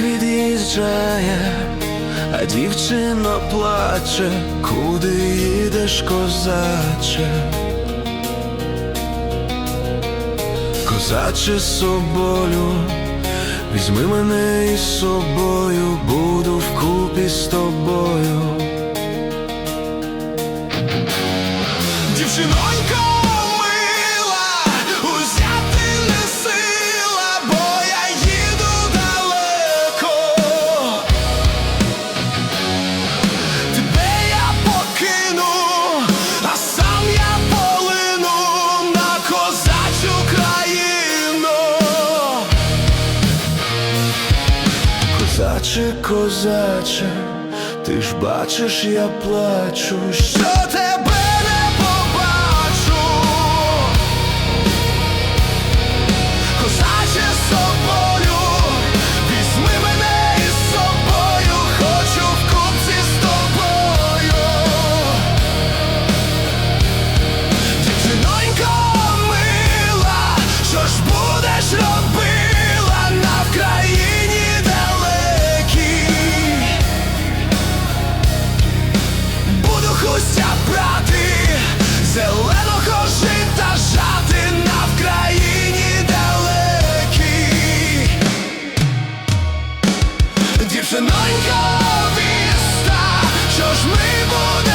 від'їжджає, а дівчина плаче, куди їдеш, козаче. Козаче соболю, візьми мене із собою, буду вкупі з тобою. Дівчинонько Козаче, козаче, ти ж бачиш, я плачу, що тебе Дівчинонька віста, що ж ми будем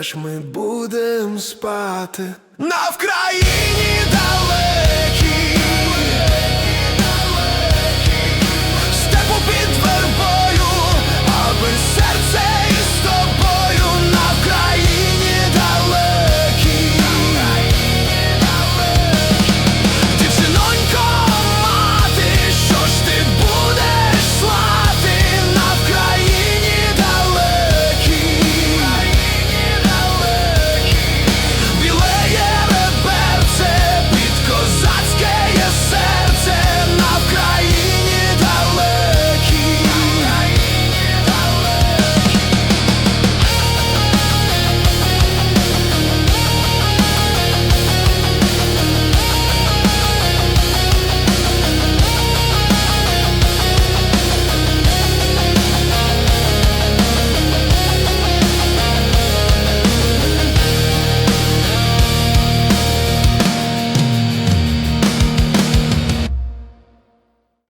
де ж ми будем спати? На Вкраїні